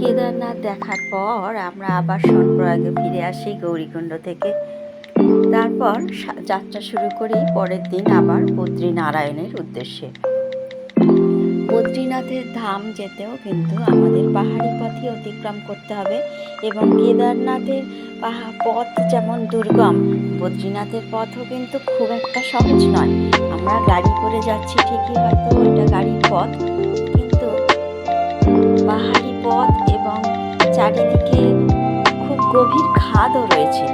কেদারনাথ দেখার পর আমরা আবার সোনপ্রয়াগে ফিরে আসি গৌরীকুণ্ড থেকে। তারপর যাত্রা শুরু করি পরের দিন আবার বদ্রীনারায়ণের উদ্দেশ্যে। বদ্রীনাথের ধাম যেতেও কিন্তু আমাদের পাহাড়ি পথে অতিক্রম করতে হবে এবং কেদারনাথের পথ যেমন দুর্গম, বদ্রীনাথের পথও কিন্তু খুব একটা সহজ নয়। আমরা গাড়ি করে যাচ্ছি ঠিকই, হয়তো এটা গাড়ির পথ পাহাড়ি পথ এবং চারিদিকে খুব গভীর খাদও রয়েছে।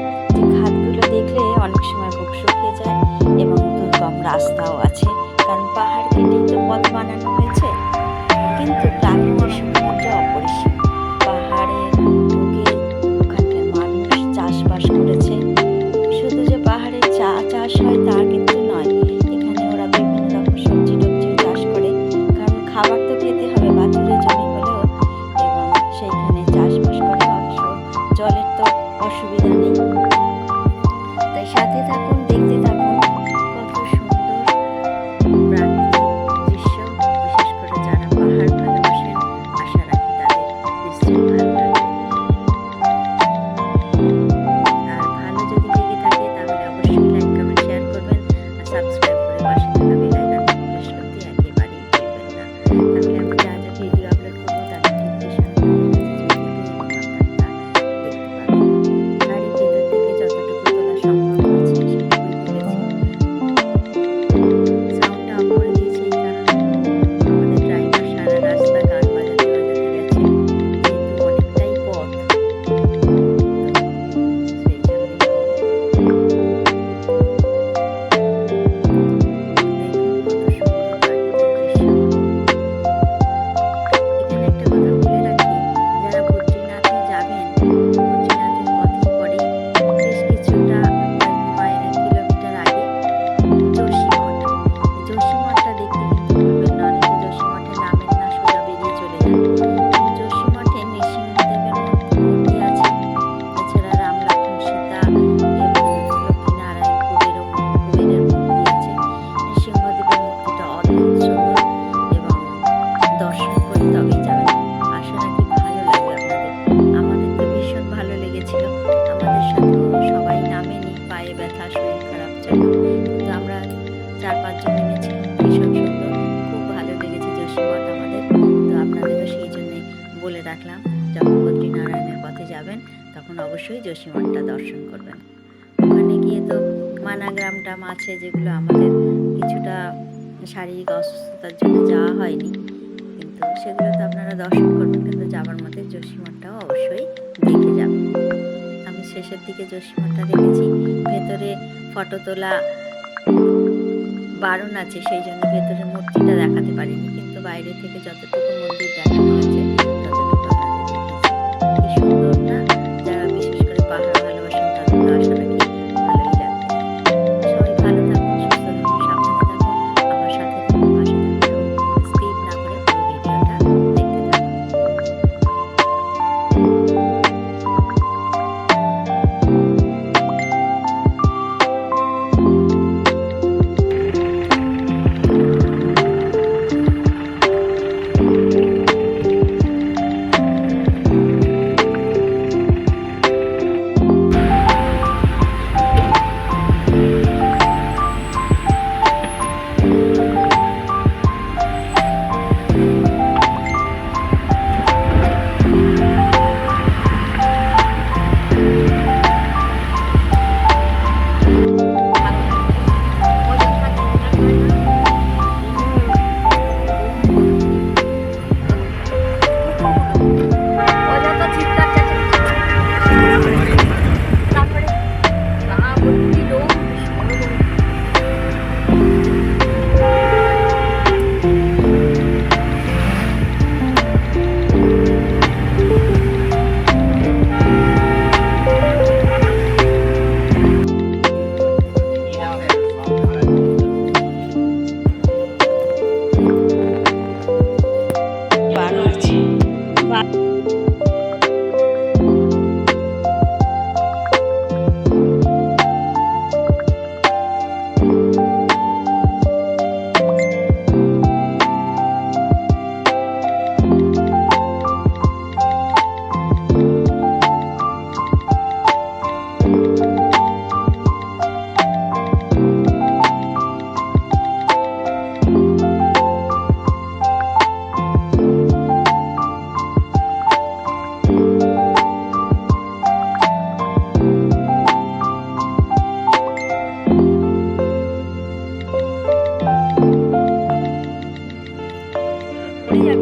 রাখলাম। যখন বদ্রীনারায়ণের পথে যাবেন, তখন অবশ্যই জসীমঠটা দর্শন করবেন। ওখানে গিয়ে তো মানা গ্রামটাম আছে যেগুলো আমাদের কিছুটা শারীরিক অসুস্থতার জন্য যাওয়া হয়নি, কিন্তু সেগুলো তো আপনারা দর্শন করবেন, কিন্তু যাওয়ার মধ্যে জসীমঠটাও অবশ্যই দেখে যাবেন। আমি শেষের দিকে জসীমঠটা দেখেছি, ভেতরে ফটো তোলা বারণ আছে, সেই জন্য ভেতরের মূর্তিটা দেখাতে পারিনি, কিন্তু বাইরে থেকে যতটুকু মন্দির দেখা は。